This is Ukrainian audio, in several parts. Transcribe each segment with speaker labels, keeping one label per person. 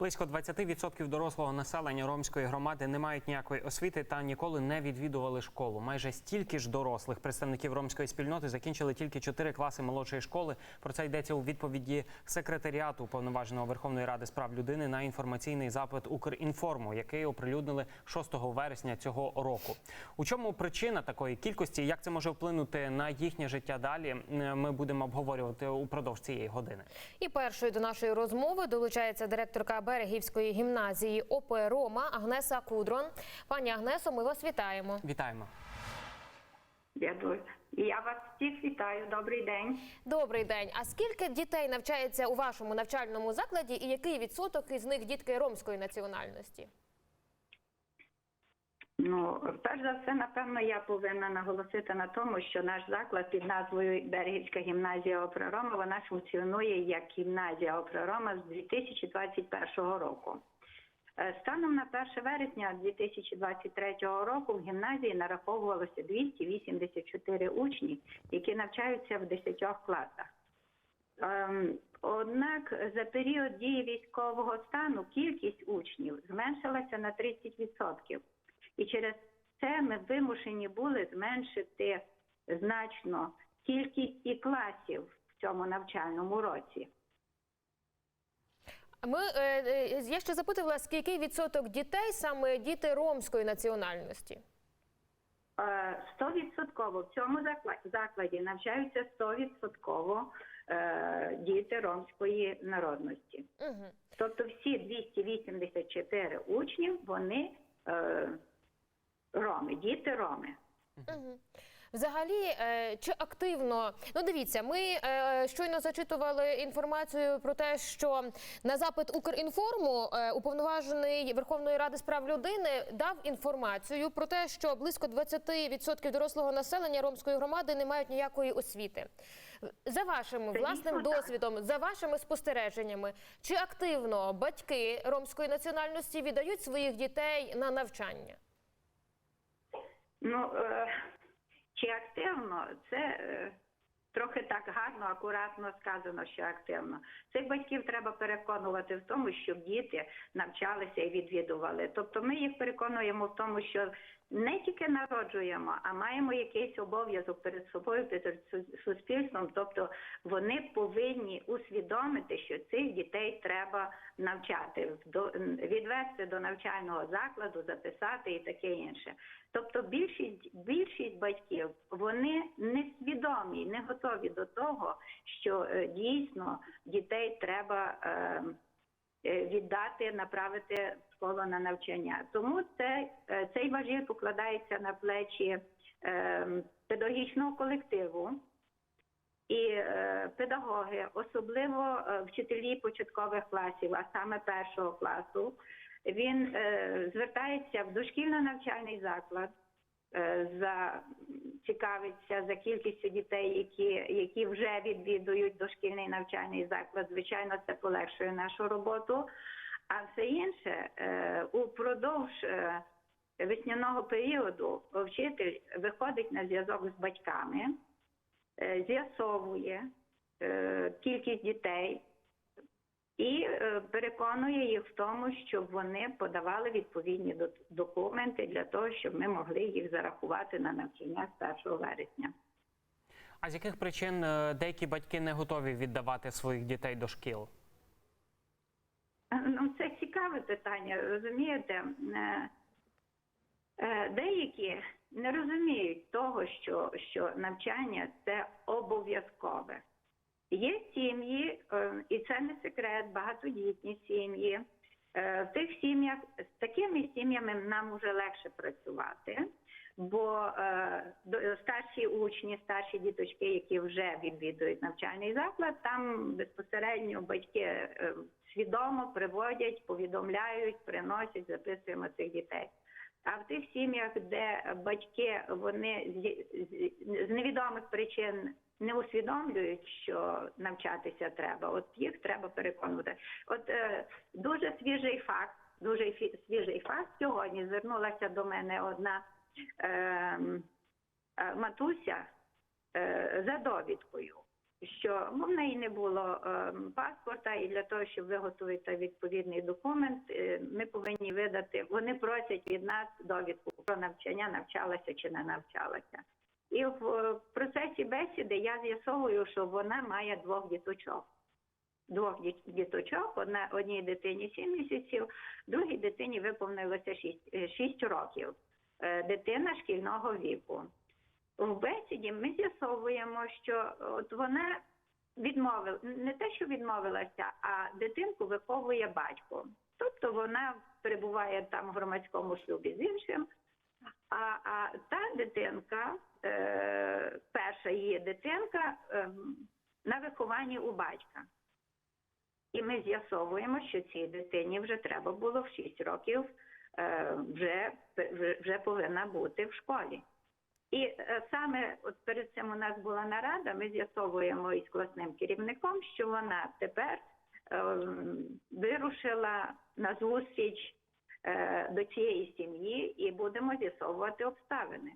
Speaker 1: Близько 20% дорослого населення ромської громади не мають ніякої освіти та ніколи не відвідували школу. Майже стільки ж дорослих представників ромської спільноти закінчили тільки 4 класи молодшої школи. Про це йдеться у відповіді секретаріату уповноваженого Верховної Ради з прав людини на інформаційний запит Укрінформу, який оприлюднили 6 вересня цього року. У чому причина такої кількості? Як це може вплинути на їхнє життя далі? Ми будемо обговорювати упродовж цієї години.
Speaker 2: І першою до нашої розмови долучається директорка Берегівської гімназії ОП Рома Агнеса Кудрон. Пані Агнесо, ми вас вітаємо.
Speaker 1: Вітаємо.
Speaker 3: Дякую. Я вас всіх вітаю. Добрий день.
Speaker 2: Добрий день. А скільки дітей навчається у вашому навчальному закладі, і який відсоток із них дітки ромської національності?
Speaker 3: Ну, перш за все, напевно, я повинна наголосити на тому, що наш заклад під назвою Берегівська гімназія Опророма вона функціонує як гімназія Опророма з 2021 року. Е, Станом на 1 вересня 2023 року в гімназії нараховувалося 284 учні, які навчаються в 10 класах. Ем, Однак за період дії військового стану кількість учнів зменшилася на 30%. І через це ми вимушені були зменшити значно кількість і класів в цьому навчальному році.
Speaker 2: Ми е, е, я ще запитувала, скільки відсоток дітей саме діти ромської національності?
Speaker 3: Е, Стовідсотково в цьому закладі навчаються стовідсотково е, діти ромської народності.
Speaker 2: Угу.
Speaker 3: Тобто всі 284 учнів вони е, роми, діти роми.
Speaker 2: Угу. Взагалі, е, чи активно ну дивіться, ми е, щойно зачитували інформацію про те, що на запит Укрінформу е, уповноважений Верховної Ради з прав людини дав інформацію про те, що близько 20% дорослого населення ромської громади не мають ніякої освіти. За вашим
Speaker 3: Це
Speaker 2: власним досвідом, за вашими спостереженнями, чи активно батьки ромської національності віддають своїх дітей на навчання?
Speaker 3: Ну е, чи активно, це е, трохи так гарно, акуратно сказано, що активно. Цих батьків треба переконувати в тому, щоб діти навчалися і відвідували. Тобто ми їх переконуємо в тому, що не тільки народжуємо, а маємо якийсь обов'язок перед собою, перед суспільством. Тобто вони повинні усвідомити, що цих дітей треба навчати, відвести до навчального закладу, записати і таке інше. Тобто більшість більшість батьків вони не свідомі, не готові до того, що е, дійсно дітей треба е, е, віддати, направити в школу на навчання. Тому це, е, цей важіль покладається на плечі е, педагогічного колективу. І е, педагоги, особливо вчителі початкових класів, а саме першого класу, він звертається в дошкільно-навчальний заклад, за цікавиться за кількістю дітей, які, які вже відвідують дошкільний навчальний заклад. Звичайно, це полегшує нашу роботу. А все інше е, упродовж е, весняного періоду вчитель виходить на зв'язок з батьками е, з'ясовує кількість дітей і переконує їх в тому, щоб вони подавали відповідні до- документи для того, щоб ми могли їх зарахувати на навчання з 1 вересня.
Speaker 1: А з яких причин деякі батьки не готові віддавати своїх дітей до шкіл?
Speaker 3: Ну, це цікаве питання, розумієте? Е, е, Деякі не розуміють того, що, що навчання це обов'язкове. Є сім'ї, е, і це не секрет, багатодітні сім'ї. В тих сім'ях з такими сім'ями нам вже легше працювати, бо старші учні, старші діточки, які вже відвідують навчальний заклад, там безпосередньо батьки свідомо приводять, повідомляють, приносять, записуємо цих дітей. А в тих сім'ях, де батьки вони з, невідомих причин не усвідомлюють, що навчатися треба, от їх треба переконувати. От е, дуже свіжий факт, дуже фі- свіжий факт сьогодні звернулася до мене одна е, е, матуся е, за довідкою. Що ну, в неї не було е, паспорта, і для того, щоб виготовити відповідний документ, е, ми повинні видати. Вони просять від нас довідку про навчання, навчалася чи не навчалася. І в е, процесі бесіди я з'ясовую, що вона має двох діточок. Двох діт- діточок, одна одній дитині 7 місяців, другій дитині виповнилося 6, 6 років. Е, Дитина шкільного віку. В бесіді ми з'ясовуємо, що от вона відмовила не те, що відмовилася, а дитинку виховує батько. Тобто вона перебуває там в громадському шлюбі з іншим. А, а та дитинка, е, перша її дитинка, ем, на вихованні у батька. І ми з'ясовуємо, що цій дитині вже треба було в 6 років е, вже, вже повинна бути в школі. І е, саме от перед цим у нас була нарада. Ми з'ясовуємо із класним керівником, що вона тепер е, вирушила на зустріч е, до цієї сім'ї і будемо з'ясовувати обставини.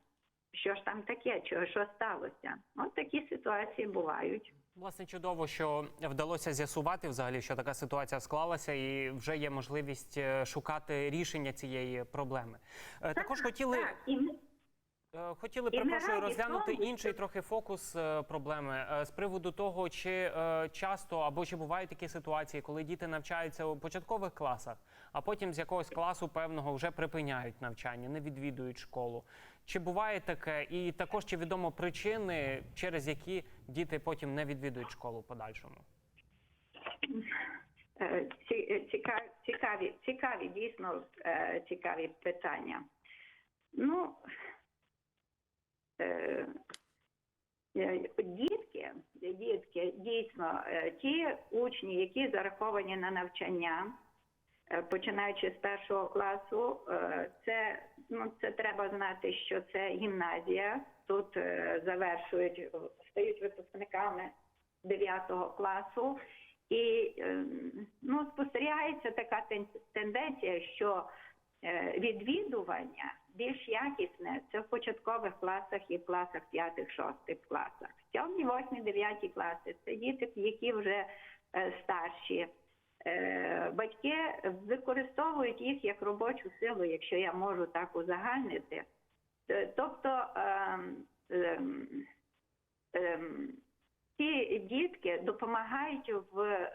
Speaker 3: Що ж там таке, чого що сталося? От такі ситуації бувають.
Speaker 1: Власне, чудово, що вдалося з'ясувати взагалі, що така ситуація склалася, і вже є можливість е, шукати рішення цієї проблеми. Е, Також хотіли.
Speaker 3: Так, і ми,
Speaker 1: Хотіли,
Speaker 3: І
Speaker 1: перепрошую, розглянути інший трохи фокус е, проблеми е, з приводу того, чи е, часто або чи бувають такі ситуації, коли діти навчаються у початкових класах, а потім з якогось класу певного вже припиняють навчання, не відвідують школу. Чи буває таке? І також чи відомо причини, через які діти потім не відвідують школу в подальшому?
Speaker 3: Е, ці- е, ціка- Цікаві, цікаві, дійсно е, цікаві питання. Ну, е, е, дітки, дітки, дійсно, е, ті учні, які зараховані на навчання, е, починаючи з першого класу, е, це, ну, це треба знати, що це гімназія. Тут е, завершують, е, стають випускниками 9 класу. І е, ну, спостерігається така тенденція, що е, відвідування більш якісне це в початкових класах і в класах 5-6 класах. Сьомі, 8, 9 класи це діти, які вже е, старші. Е, Батьки використовують їх як робочу силу, якщо я можу так узагальнити. Е, Тобто ем, ем, ем, ці дітки допомагають в,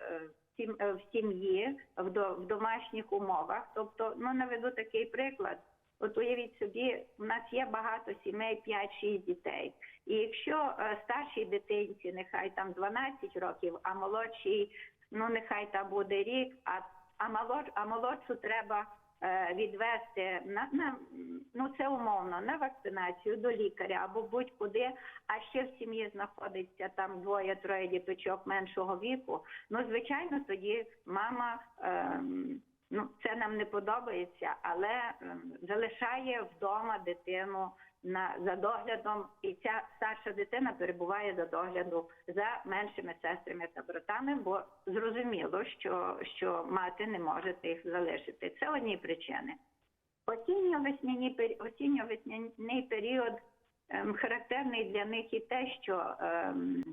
Speaker 3: в сім'ї, в домашніх умовах. Тобто, ну наведу такий приклад. От уявіть собі, у нас є багато сімей, 5-6 дітей. І якщо е, старшій дитинці нехай там 12 років, а молодшій, ну нехай там буде рік, а, а, молодш, а молодшу треба е, відвести на, на ну це умовно на вакцинацію до лікаря або будь-куди. А ще в сім'ї знаходиться там двоє-троє діточок меншого віку. Ну звичайно, тоді мама. Ем, Ну, це нам не подобається, але ем, залишає вдома дитину на за доглядом, і ця старша дитина перебуває за догляду за меншими сестрами та братами, бо зрозуміло, що, що мати не може їх залишити. Це одні причини. Осінньо-весняний період ем, характерний для них і те, що ем,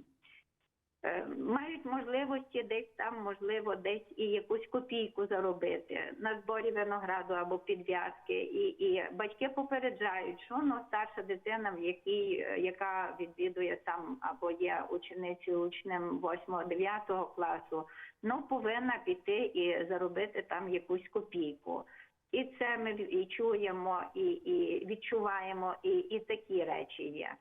Speaker 3: мають можливості десь там, можливо, десь і якусь копійку заробити на зборі винограду або підв'язки. І, і батьки попереджають, що ну старша дитина, в якій е, яка відвідує там або є ученицею учнем 8-9 класу, ну повинна піти і заробити там якусь копійку. І це ми і чуємо, і, і відчуваємо, і, і такі речі є.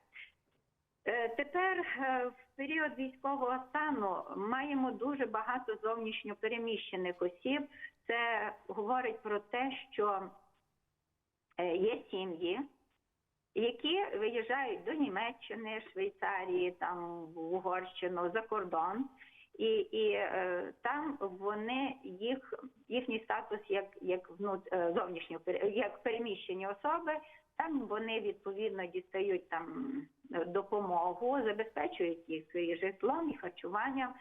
Speaker 3: Е, Тепер е, в період військового стану маємо дуже багато зовнішньо переміщених осіб. Це говорить про те, що е, є сім'ї, які виїжджають до Німеччини, Швейцарії, там в Угорщину за кордон, і, і там вони їх їхній статус як як внут, зовнішньо як переміщені особи. Там вони відповідно дістають там е, допомогу, забезпечують їх і житлом, і харчуванням,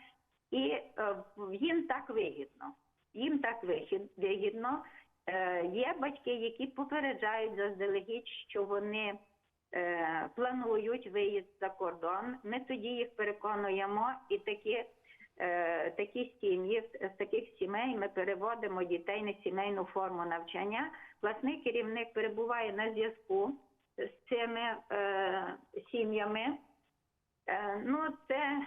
Speaker 3: і е, їм так вигідно. Їм так вигід- вигідно. Е, Є батьки, які попереджають заздалегідь, що вони планують виїзд за кордон. Ми тоді їх переконуємо, і такі, такі сім'ї з таких сімей ми переводимо дітей на сімейну форму навчання. Власний керівник перебуває на зв'язку з цими е, сім'ями. Е, ну, це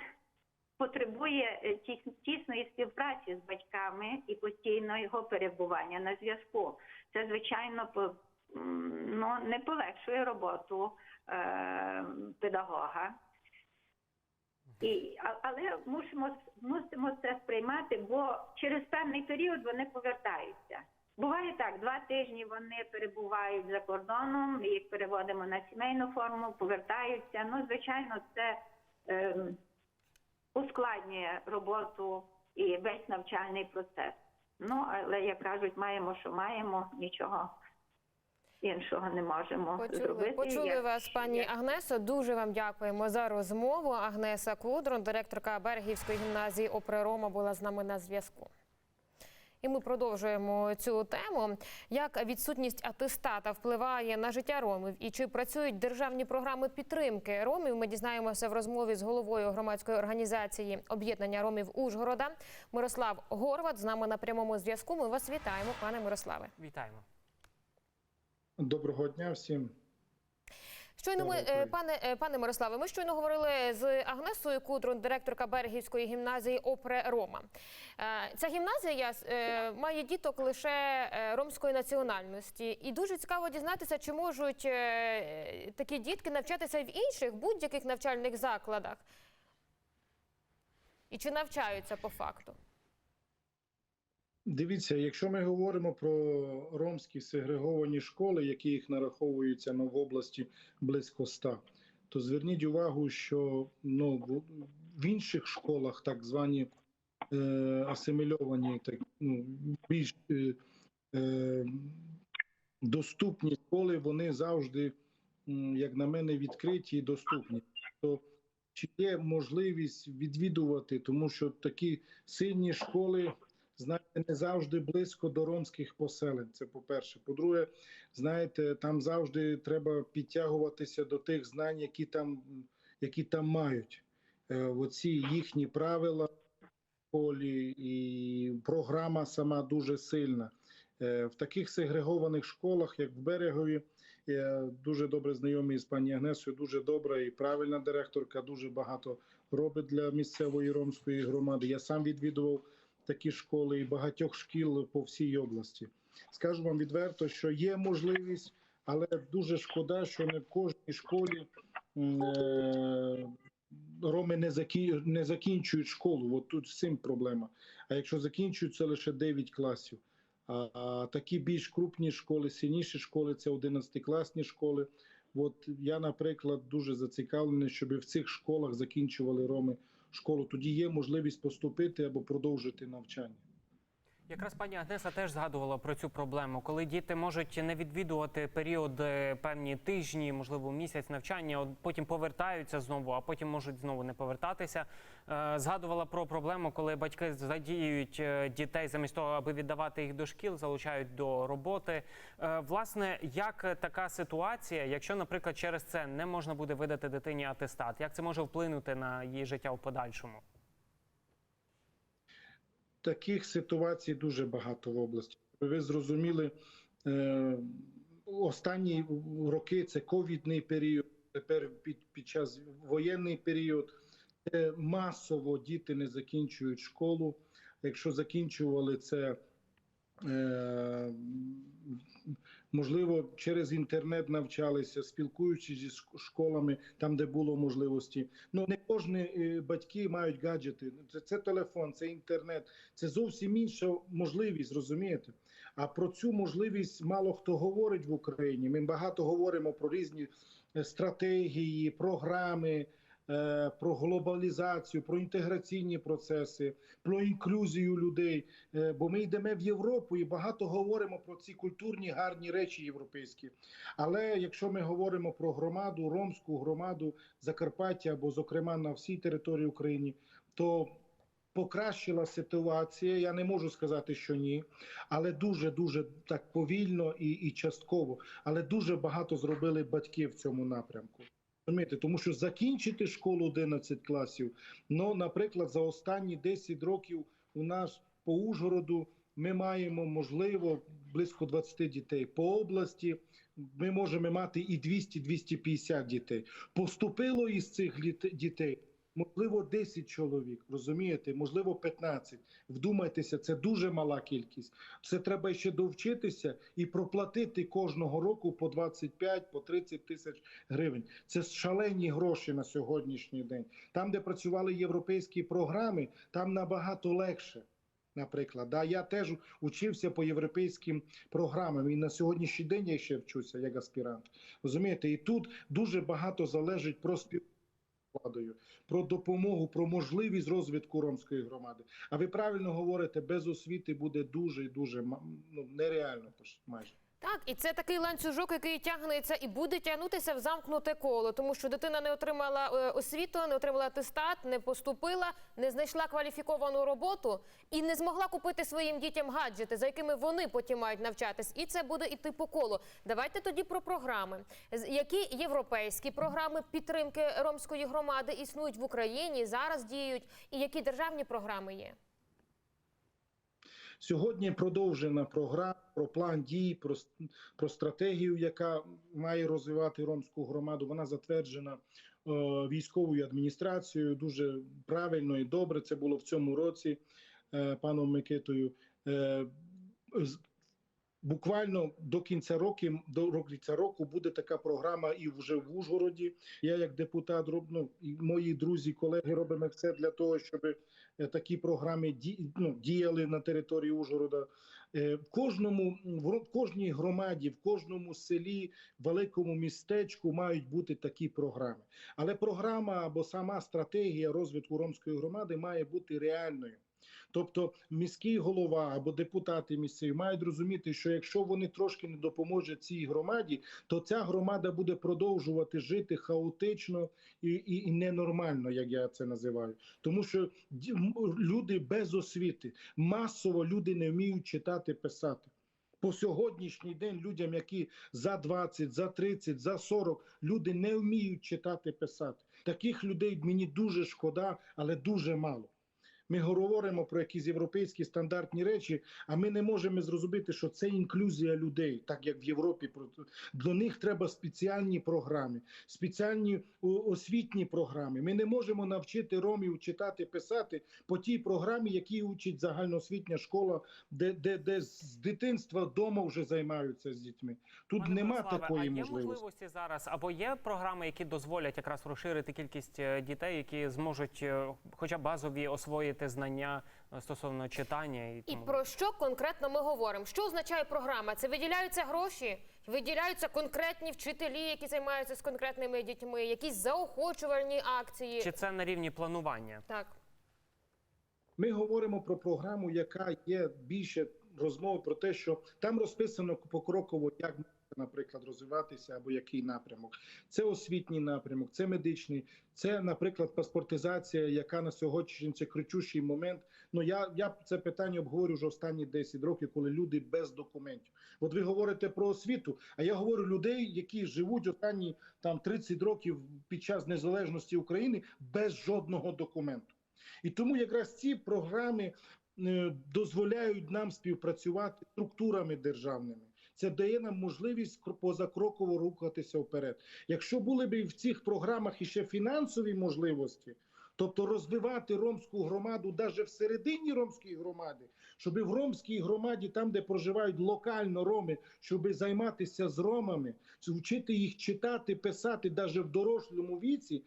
Speaker 3: потребує е, тіс- тісної співпраці з батьками і постійного його перебування на зв'язку. Це звичайно ну, не полегшує роботу е, педагога. І, але мусимо, мусимо це сприймати, бо через певний період вони повертаються. Буває так, два тижні вони перебувають за кордоном, їх переводимо на сімейну форму, повертаються. Ну, звичайно, це ем, ускладнює роботу і весь навчальний процес. Ну, але як кажуть, маємо, що маємо, нічого іншого не можемо
Speaker 2: Почули,
Speaker 3: зробити.
Speaker 2: почули
Speaker 3: як-
Speaker 2: вас, пані
Speaker 3: як-
Speaker 2: Агнесо. Дуже вам дякуємо за розмову. Агнеса Кудрон, директорка Берегівської гімназії Опри Рома, була з нами на зв'язку. І ми продовжуємо цю тему. Як відсутність атестата впливає на життя ромів і чи працюють державні програми підтримки ромів? Ми дізнаємося в розмові з головою громадської організації об'єднання ромів Ужгорода Мирослав Горват. З нами на прямому зв'язку. Ми вас вітаємо, пане Мирославе.
Speaker 1: Вітаємо.
Speaker 4: Доброго дня всім.
Speaker 2: Щойно ми, е, пане е, пане Мирославе, ми щойно говорили з Агнесою Кудрун, директорка Берегівської гімназії Опре Рома. Е, Ця гімназія має діток лише ромської національності, і дуже цікаво дізнатися, чи можуть такі дітки навчатися в інших будь-яких навчальних закладах, і чи навчаються по факту.
Speaker 4: Дивіться, якщо ми говоримо про ромські сегреговані школи, які їх нараховуються ну, в області близько ста, то зверніть увагу, що ну, в інших школах, так звані е, асимільовані, так, ну, більш е, е, доступні школи, вони завжди, як на мене, відкриті і доступні. То чи є можливість відвідувати, тому що такі сильні школи знаєте, не завжди близько до ромських поселень. Це по-перше. По-друге, знаєте, там завжди треба підтягуватися до тих знань, які там, які там мають. Е, Оці їхні правила школі і програма сама дуже сильна. Е, В таких сегрегованих школах, як в Берегові, я дуже добре знайомий з пані Агнесою, дуже добра і правильна директорка, дуже багато робить для місцевої ромської громади. Я сам відвідував такі школи і багатьох шкіл по всій області. Скажу вам відверто, що є можливість, але дуже шкода, що не в кожній школі е, роми не, закі... не закінчують школу. От тут з цим проблема. А якщо закінчують, це лише 9 класів. А, а такі більш крупні школи, сильніші школи це 11-класні школи. От я, наприклад, дуже зацікавлений, щоб в цих школах закінчували роми школу. Тоді є можливість поступити або продовжити навчання.
Speaker 1: Якраз пані Агнеса теж згадувала про цю проблему, коли діти можуть не відвідувати період е, певні тижні, можливо, місяць навчання, от потім повертаються знову, а потім можуть знову не повертатися. Е, Згадувала про проблему, коли батьки задіюють е, дітей замість того, аби віддавати їх до шкіл, залучають до роботи. Власне, як така ситуація, якщо, наприклад, через це не можна буде видати дитині атестат, як це може вплинути на її життя в подальшому?
Speaker 4: Таких ситуацій дуже багато в області. Ви зрозуміли, е, останні роки це ковідний період, тепер під, під час воєнний період. Е, масово діти не закінчують школу. Якщо закінчували це, е, можливо, через інтернет навчалися, спілкуючись зі школами, там, де було можливості. Ну не кожні е, батьки мають гаджети. Це, це телефон, це інтернет. Це зовсім інша можливість, розумієте? А про цю можливість мало хто говорить в Україні. Ми багато говоримо про різні е, стратегії, програми, про глобалізацію, про інтеграційні процеси, про інклюзію людей. Е, Бо ми йдемо в Європу і багато говоримо про ці культурні гарні речі європейські. Але якщо ми говоримо про громаду, ромську громаду Закарпаття або, зокрема, на всій території України, то покращила ситуація. Я не можу сказати, що ні, але дуже дуже так повільно і, і частково. Але дуже багато зробили батьки в цьому напрямку. Розумієте, тому що закінчити школу 11 класів. Ну, наприклад, за останні 10 років у нас по Ужгороду ми маємо можливо близько 20 дітей. По області ми можемо мати і 200-250 дітей. Поступило із цих дітей. Можливо, 10 чоловік, розумієте, можливо, 15. Вдумайтеся, це дуже мала кількість. Це треба ще довчитися і проплатити кожного року по 25, по 30 тисяч гривень. Це шалені гроші на сьогоднішній день. Там, де працювали європейські програми, там набагато легше. Наприклад, да, я теж учився по європейським програмам, і на сьогоднішній день я ще вчуся як аспірант. Розумієте, і тут дуже багато залежить про співвладою, про допомогу, про можливість розвитку ромської громади. А ви правильно говорите, без освіти буде дуже і дуже ну, нереально майже.
Speaker 2: Так, і це такий ланцюжок, який тягнеться і буде тягнутися в замкнуте коло, тому що дитина не отримала е, освіту, не отримала атестат, не поступила, не знайшла кваліфіковану роботу і не змогла купити своїм дітям гаджети, за якими вони потім мають навчатись. І це буде іти по колу. Давайте тоді про програми. Які європейські програми підтримки ромської громади існують в Україні, зараз діють, і які державні програми є?
Speaker 4: Сьогодні продовжена програма про план дій, про, про стратегію, яка має розвивати ромську громаду. Вона затверджена е, військовою адміністрацією. Дуже правильно і добре. Це було в цьому році е, паном Микитою. Е, Буквально до кінця року, до кінця року буде така програма і вже в Ужгороді. Я як депутат ну, і мої друзі, колеги робимо все для того, щоб е, такі програми ну, діяли на території Ужгорода. Е, В кожному в кожній громаді, в кожному селі, великому містечку мають бути такі програми. Але програма або сама стратегія розвитку ромської громади має бути реальною. Тобто міський голова або депутати місцеві мають розуміти, що якщо вони трошки не допоможуть цій громаді, то ця громада буде продовжувати жити хаотично і, і, і ненормально, як я це називаю. Тому що люди без освіти, масово люди не вміють читати, писати. По сьогоднішній день людям, які за 20, за 30, за 40, люди не вміють читати, писати. Таких людей мені дуже шкода, але дуже мало. Ми говоримо про якісь європейські стандартні речі, а ми не можемо зрозуміти, що це інклюзія людей, так як в Європі. Про- них треба спеціальні програми, спеціальні освітні програми. Ми не можемо навчити ромів читати, писати по тій програмі, які учить загальноосвітня школа, де, де, де з дитинства вдома вже займаються з дітьми. Тут
Speaker 1: Пане
Speaker 4: нема
Speaker 1: Бориславе,
Speaker 4: такої
Speaker 1: а є
Speaker 4: можливості.
Speaker 1: можливості зараз, або є програми, які дозволять якраз розширити кількість е, дітей, які зможуть е, хоча б базові освоїти знання е, стосовно читання і
Speaker 2: І про що конкретно ми говоримо? Що означає програма? Це виділяються гроші, виділяються конкретні вчителі, які займаються з конкретними дітьми, якісь заохочувальні акції.
Speaker 1: Чи це на рівні планування?
Speaker 2: Так.
Speaker 4: Ми говоримо про програму, яка є більше розмови про те, що там розписано покроково, як наприклад, розвиватися або який напрямок. Це освітній напрямок, це медичний, це, наприклад, паспортизація, яка на сьогодні це кричущий момент. Ну я, я це питання обговорю вже останні 10 років, коли люди без документів. От ви говорите про освіту, а я говорю людей, які живуть останні там 30 років під час незалежності України без жодного документу. І тому якраз ці програми е, дозволяють нам співпрацювати структурами державними. Це дає нам можливість кр- позакроково рухатися вперед. Якщо були б в цих програмах іще фінансові можливості, тобто розвивати ромську громаду навіть всередині ромської громади, щоб в ромській громаді, там де проживають локально роми, щоб займатися з ромами, вчити їх читати, писати навіть в дорослому віці,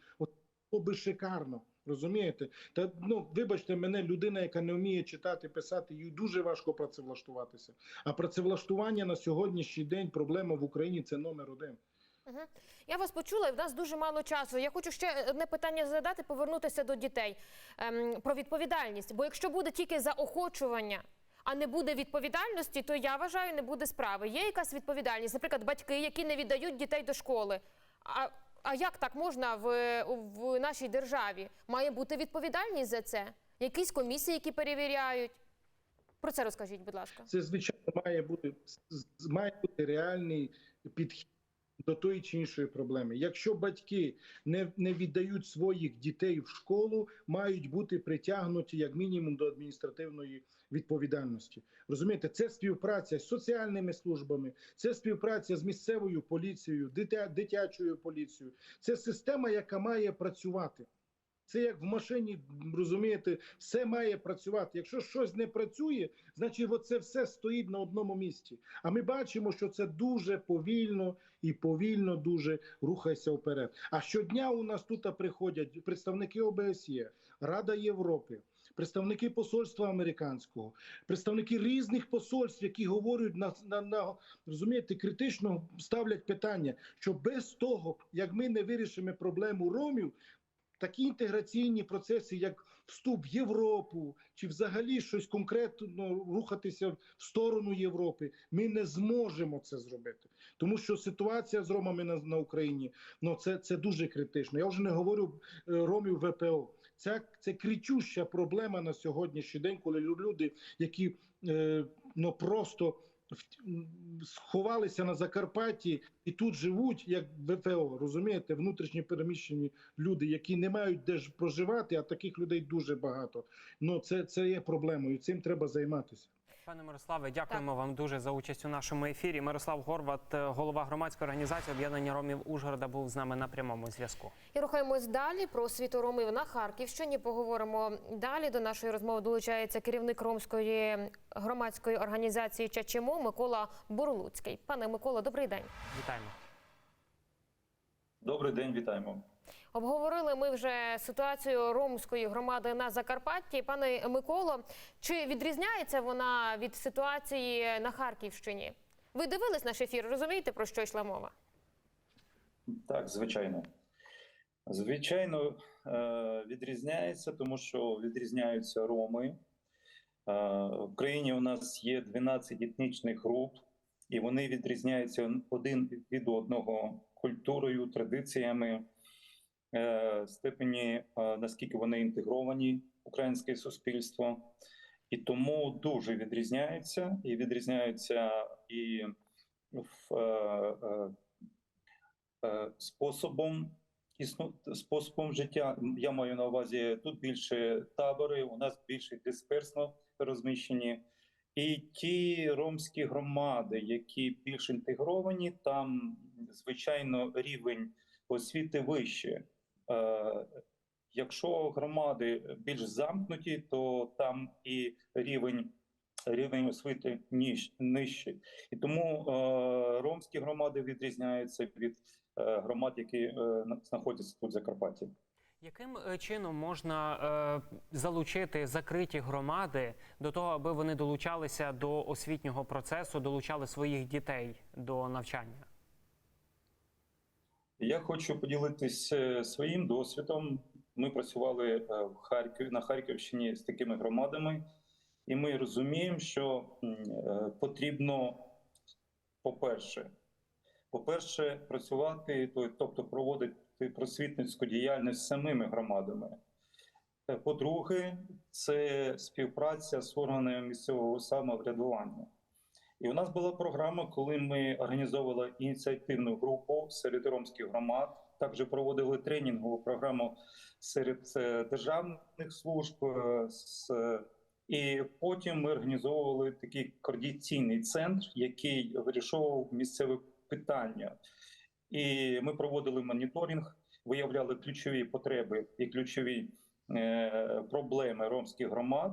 Speaker 4: було би шикарно. Розумієте? Та ну вибачте мене, людина, яка не вміє читати, писати, їй дуже важко працевлаштуватися. А працевлаштування на сьогоднішній день проблема в Україні це номер один.
Speaker 2: Я вас почула, і в нас дуже мало часу. Я хочу ще одне питання задати, повернутися до дітей ем, про відповідальність. Бо якщо буде тільки заохочування, а не буде відповідальності, то я вважаю, не буде справи. Є якась відповідальність, наприклад, батьки, які не віддають дітей до школи. А, а як так можна в, в нашій державі? Має бути відповідальність за це. Якісь комісії, які перевіряють. Про це розкажіть, будь ласка.
Speaker 4: Це звичайно має бути має бути реальний підхід до тої чи іншої проблеми. Якщо батьки не, не віддають своїх дітей в школу, мають бути притягнуті як мінімум до адміністративної відповідальності. Розумієте, це співпраця з соціальними службами, це співпраця з місцевою поліцією, дитя, дитячою поліцією. Це система, яка має працювати. Це як в машині, розумієте, все має працювати. Якщо щось не працює, значить оце все стоїть на одному місці. А ми бачимо, що це дуже повільно і повільно дуже рухається вперед. А щодня у нас тут приходять представники ОБСЄ, Рада Європи, представники посольства американського, представники різних посольств, які говорять на, на, на розумієте, критично ставлять питання, що без того, як ми не вирішимо проблему ромів, такі інтеграційні процеси, як вступ в Європу, чи взагалі щось конкретно рухатися в сторону Європи, ми не зможемо це зробити. Тому що ситуація з ромами на, на Україні ну це, це дуже критично. Я вже не говорю е, ромів ВПО. Це, це кричуща проблема на сьогоднішній день, коли люди, які е, ну просто сховалися на Закарпатті і тут живуть як ВФО, розумієте, внутрішні переміщені люди, які не мають де ж проживати, а таких людей дуже багато. Ну це, це є проблемою. Цим треба займатися.
Speaker 1: Пане Мирославе, дякуємо вам дуже за участь у нашому ефірі. Мирослав Горват, е, голова громадської організації об'єднання ромів Ужгорода, був з нами на прямому зв'язку.
Speaker 2: І рухаємось далі про освіту ромів на Харківщині. Поговоримо далі. До нашої розмови долучається керівник ромської громадської організації Чачимо Микола Бурлуцький. Пане Микола, добрий день.
Speaker 1: Вітаємо.
Speaker 5: Добрий день, вітаємо.
Speaker 2: Обговорили ми вже ситуацію ромської громади на Закарпатті. Пане Миколо, чи відрізняється вона від ситуації на Харківщині? Ви дивились наш ефір? Розумієте про що йшла мова?
Speaker 5: Так, звичайно. Звичайно, е, відрізняється, тому що відрізняються роми. Е, В країні у нас є 12 етнічних груп, і вони відрізняються один від одного культурою, традиціями, степені, е, наскільки вони інтегровані в українське суспільство. І тому дуже відрізняються, і відрізняються і в е, е, е, способом існу способом життя. Я маю на увазі тут більше табори, у нас більше дисперсно розміщені. І ті ромські громади, які більш інтегровані, там звичайно рівень освіти вище. Е, Якщо громади більш замкнуті, то там і рівень рівень освіти ніж нижчий. І тому е, ромські громади відрізняються від е, громад, які на- знаходяться тут в Закарпатті.
Speaker 1: Яким чином можна е, залучити закриті громади до того, аби вони долучалися до освітнього процесу, долучали своїх дітей до навчання?
Speaker 5: Я хочу поділитися е, своїм досвідом. Ми працювали е, в Харкові на Харківщині з такими громадами, і ми розуміємо, що е, потрібно, по-перше, по-перше, працювати, тобто проводити просвітницьку діяльність з самими громадами. По-друге, це співпраця з органами місцевого самоврядування. І у нас була програма, коли ми організовували ініціативну групу серед ромських громад. Також проводили тренінгову програму серед е, державних служб. е, І потім ми організовували такий координаційний центр, який вирішував місцеві питання. І ми проводили моніторинг, виявляли ключові потреби і ключові е, проблеми ромських громад.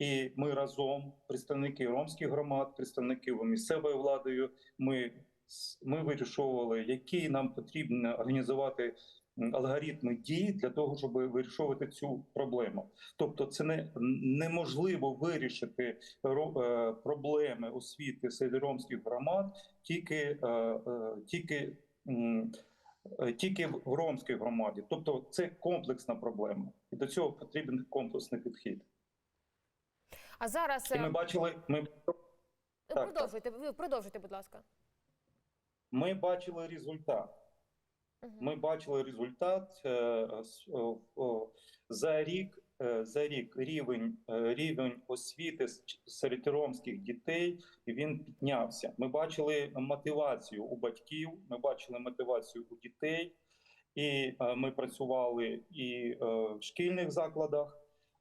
Speaker 5: І ми разом, представники ромських громад, представники місцевої владою, ми, ми вирішували, які нам потрібно організувати алгоритми дій для того, щоб вирішувати цю проблему. Тобто, це не неможливо вирішити ро- е, проблеми освіти серед ромських громад тільки, е, е, тільки, тільки в ромській громаді. Тобто, це комплексна проблема, і до цього потрібен комплексний підхід.
Speaker 2: А зараз
Speaker 5: І ми
Speaker 2: е,
Speaker 5: бачили, ми,
Speaker 2: продовжуйте. Ви продовжуйте, будь ласка.
Speaker 5: ми бачили результат. Ми бачили результат е, за рік е, за рік рівень, е, рівень освіти серед ромських дітей він піднявся. Ми бачили мотивацію у батьків, ми бачили мотивацію у дітей, і е, ми працювали і е, в шкільних закладах.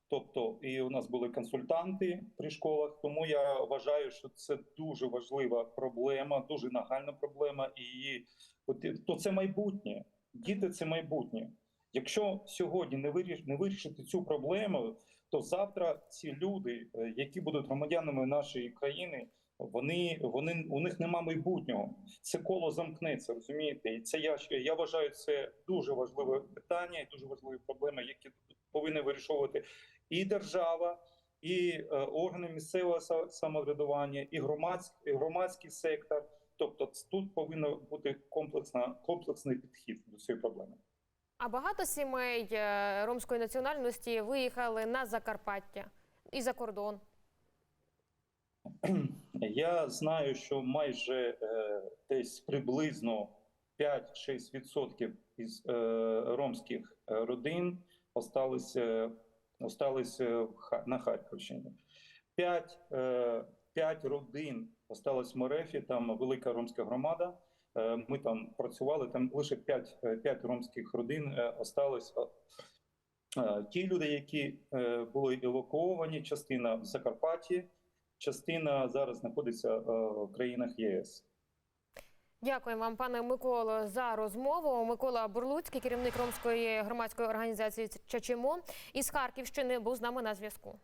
Speaker 5: Тобто, і у нас були консультанти при школах. Тому я вважаю, що це дуже важлива проблема, дуже нагальна проблема. І то це майбутнє. Діти це майбутнє. Якщо сьогодні не виріш, не вирішити цю проблему, то завтра ці люди, е, які будуть громадянами нашої країни, вони, вони у них нема майбутнього. Це коло замкнеться, розумієте? І це я я вважаю, це дуже важливе питання і дуже важливі проблеми, які повинні вирішувати і держава, і е, органи місцевого самоврядування, і громадський, і громадський сектор. Тобто, тут повинен бути комплексна комплексний підхід до цієї проблеми.
Speaker 2: А багато сімей е, ромської національності виїхали на Закарпаття і за кордон.
Speaker 5: Я знаю, що майже е, десь приблизно 5-6% із е, ромських е, родин осталися, осталися в Ха- на Харківщині. 5, е, 5 родин осталось в Мерефі, там велика ромська громада. Е, ми там працювали, там лише 5, 5 ромських родин е, осталось. Е, Ті люди, які е, були евакуовані, частина в Закарпатті, частина зараз знаходиться е, в країнах ЄС.
Speaker 2: Дякую вам, пане Миколо, за розмову. Микола Бурлуцький, керівник ромської громадської організації Чачимо із Харківщини, був з нами на зв'язку.